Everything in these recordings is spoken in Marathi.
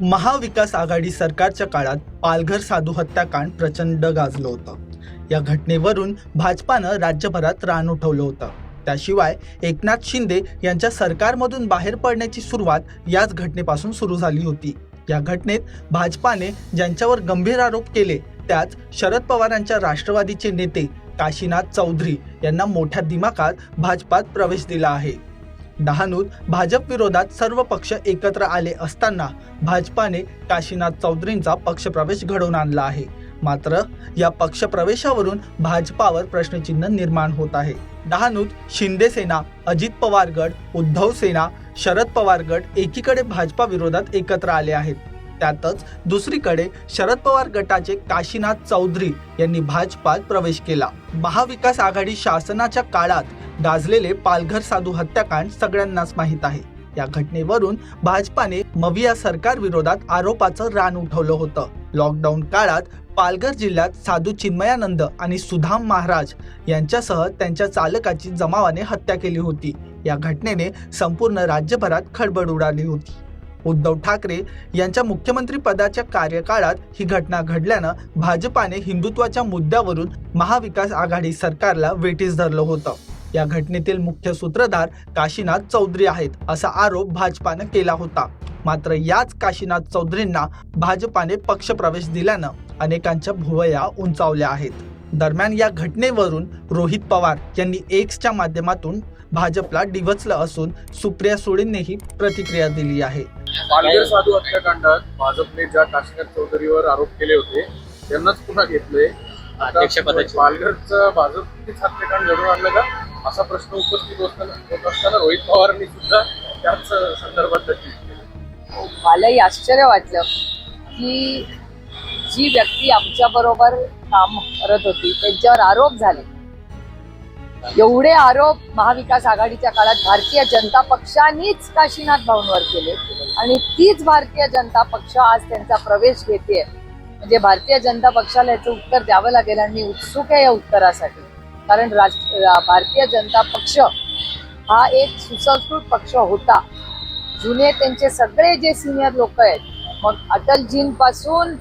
महाविकास आघाडी सरकारच्या काळात पालघर साधू हत्याकांड प्रचंड गाजलं होतं. या घटनेवरून भाजपानं राज्यभरात रान उठवलं होतं. त्याशिवाय एकनाथ शिंदे यांच्या सरकारमधून बाहेर पडण्याची सुरुवात याच घटनेपासून सुरू झाली होती. या घटनेत भाजपाने ज्यांच्यावर गंभीर आरोप केले त्यात शरद पवारांच्या राष्ट्रवादीचे नेते काशीनाथ चौधरी यांना मोठ्या दिमाखात भाजपात प्रवेश दिला आहे. डहाणूत भाजप विरोधात सर्व पक्ष एकत्र आले असताना भाजपाने काशीनाथ चौधरींचा पक्षप्रवेश घडवून आणला आहे. मात्र या पक्षप्रवेशावरून भाजपावर प्रश्नचिन्ह निर्माण होत आहे. डहाणूत शिंदे सेना अजित पवार गट उद्धव सेना शरद पवार गट एकीकडे भाजपा विरोधात एकत्र आले आहेत. त्यातच दुसरीकडे शरद पवार गटाचे काशीनाथ चौधरी यांनी भाजपात प्रवेश केला. महाविकास आघाडी शासनाच्या काळात गाजलेले पालघर साधू हत्याकांड सगळ्यांनाच माहीत आहे. या घटनेवरून भाजपाने मविया सरकार विरोधात आरोपाचं रान उठवलं होतं. लॉकडाऊन काळात पालघर जिल्ह्यात साधू चिन्मयानंद आणि सुधाम महाराज यांच्यासह त्यांच्या चालकाची जमावाने हत्या केली होती. या घटनेने संपूर्ण राज्यभरात खळबळ उडाली होती. उद्धव ठाकरे यांच्या मुख्यमंत्री पदाच्या कार्यकाळात ही घटना घडल्यानं भाजपाने हिंदुत्वाच्या मुद्द्यावरून महाविकास आघाडी सरकारला वेटीस धरलं होतं. या घटनेतील मुख्य सूत्रधार काशीनाथ चौधरी आहेत असा आरोप भाजपानं केला होता. मात्र याच काशीनाथ चौधरींना भाजपाने पक्षप्रवेश दिल्यानं अनेकांच्या भुवया उंचावल्या आहेत. दरम्यान या घटनेवरून रोहित पवार यांनी एक्सच्या माध्यमातून भाजपला डिवचलं असून सुप्रिया सुळेंनीही प्रतिक्रिया दिली आहे पालघर साधू हत्याकांडात भाजपने ज्या काशीनाथ चौधरीवर आरोप केले होते त्यांनाच पुन्हा घेतले अध्यक्षपदाची. पालघरचं भाजपनेच हत्याकांड घडून आणलं का असा प्रश्न उपस्थित होताना होत असताना रोहित पवारांनी सुद्धा त्याच संदर्भात केलं. मलाही आश्चर्य वाटलं की जी व्यक्ती आमच्या बरोबर काम करत होती. त्यांच्यावर आरोप झाले. एवढे आरोप महाविकास आघाडीच्या काळात भारतीय जनता पक्षानेच काशीनाथ भाऊंवर केले. आणि तीच भारतीय जनता पक्ष आज त्यांचा प्रवेश घेते म्हणजे भारतीय जनता पक्षाला याचं उत्तर द्यावं लागेल आणि मी उत्सुक आहे या उत्तरासाठी. कारण राष्ट्र भारतीय जनता पक्ष हा एक सुसंस्कृत पक्ष होता. जुने त्यांचे सगळे जे सिनियर लोक आहेत मग अटलजींपासून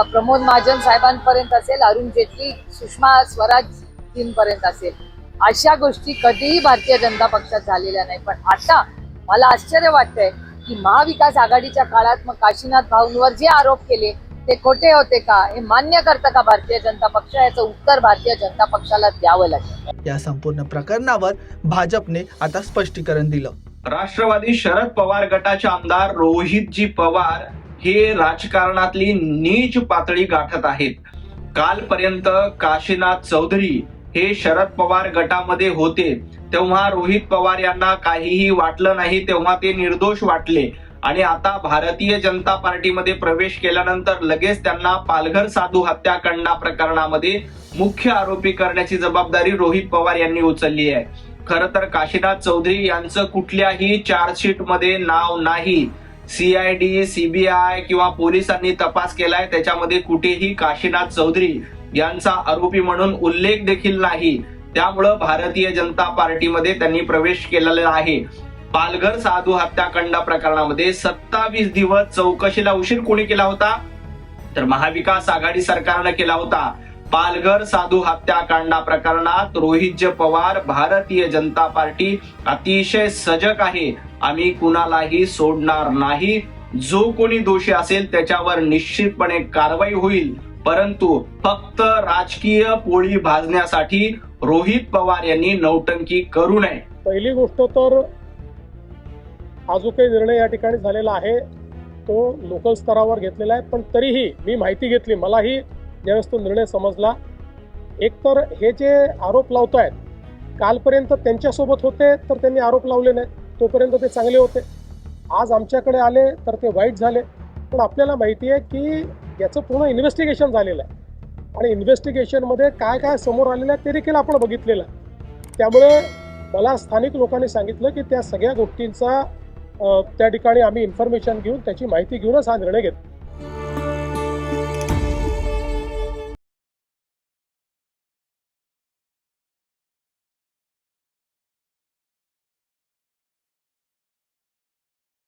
प्रमोद महाजन साहेबांपर्यंत असेल अरुण जेटली सुषमा स्वराजजींपर्यंत असेल. अशा गोष्टी कधीही भारतीय जनता पक्षात झालेल्या नाही. पण आता मला आश्चर्य वाटतंय की महाविकास आघाडीच्या काळात मग काशीनाथ भाऊंवर जे आरोप केले ते खोटे होते का? हे मान्य करतं का भारतीय जनता पक्ष? याचं उत्तर भारतीय जनता पक्षाला द्यावं लागेल. या संपूर्ण प्रकरणावर भाजपने आता स्पष्टीकरण दिलं. राष्ट्रवादी शरद पवार गटाचे आमदार रोहितजी पवार हे राजकारणातली नीच पातळी गाठत आहेत. कालपर्यंत काशीनाथ चौधरी हे शरद पवार गटामध्ये होते. तेव्हा रोहित पवार यांना काहीही वाटलं नाही तेव्हा ते निर्दोष वाटले. आणि आता भारतीय जनता पार्टीमध्ये प्रवेश केल्यानंतर लगेच त्यांना पालघर साधू हत्याकांडा प्रकरणामध्ये मुख्य आरोपी करण्याची जबाबदारी रोहित पवार यांनी उचलली आहे. खर तर काशीनाथ चौधरी यांचं कुठल्याही चार्जशीटमध्ये नाव नाही. सीआयडी सीबीआय किंवा पोलिसांनी तपास केलाय त्याच्यामध्ये कुठेही काशीनाथ चौधरी यांचा आरोपी म्हणून उल्लेख देखील नाही. त्यामुळं भारतीय जनता पार्टीमध्ये त्यांनी प्रवेश केलेला आहे. पालघर साधू हत्याकांड प्रकरणामध्ये सत्तावीस दिवस चौकशीला उशीर कोणी केला होता? तर महाविकास आघाडी सरकारनं केला होता. पालघर साधू हत्याकांडा प्रकरणात रोहितज पवार भारतीय जनता पार्टी अतिशय सजग आहे. आम्ही कुणालाही सोडणार नाही. जो कोणी दोषी असेल त्याच्यावर निश्चितपणे कारवाई होईल. परंतु फक्त राजकीय पोळी भाजण्यासाठी रोहित पवार यांनी नौटंकी करू नये. पहिली गोष्ट तर हा जो काही निर्णय या ठिकाणी झालेला आहे तो लोकल स्तरावर घेतलेला आहे. पण तरीही मी माहिती घेतली मलाही ज्यावेळेस तो निर्णय समजला एकतर हे जे आरोप लावत आहेत कालपर्यंत त्यांच्यासोबत होते तर त्यांनी आरोप लावले नाही तोपर्यंत ते चांगले होते. आज आमच्याकडे आले तर ते वाईट झाले. पण आपल्याला माहिती आहे की याचं पूर्ण इन्व्हेस्टिगेशन झालेलं आहे. आणि इन्व्हेस्टिगेशनमध्ये काय काय समोर आलेलं आहे ते देखील आपण बघितलेलं आहे. त्यामुळे मला स्थानिक लोकांनी सांगितलं की त्या सगळ्या गोष्टींचा त्या ठिकाणी आम्ही इन्फॉर्मेशन घेऊन त्याची माहिती घेऊनच हा निर्णय घेतला.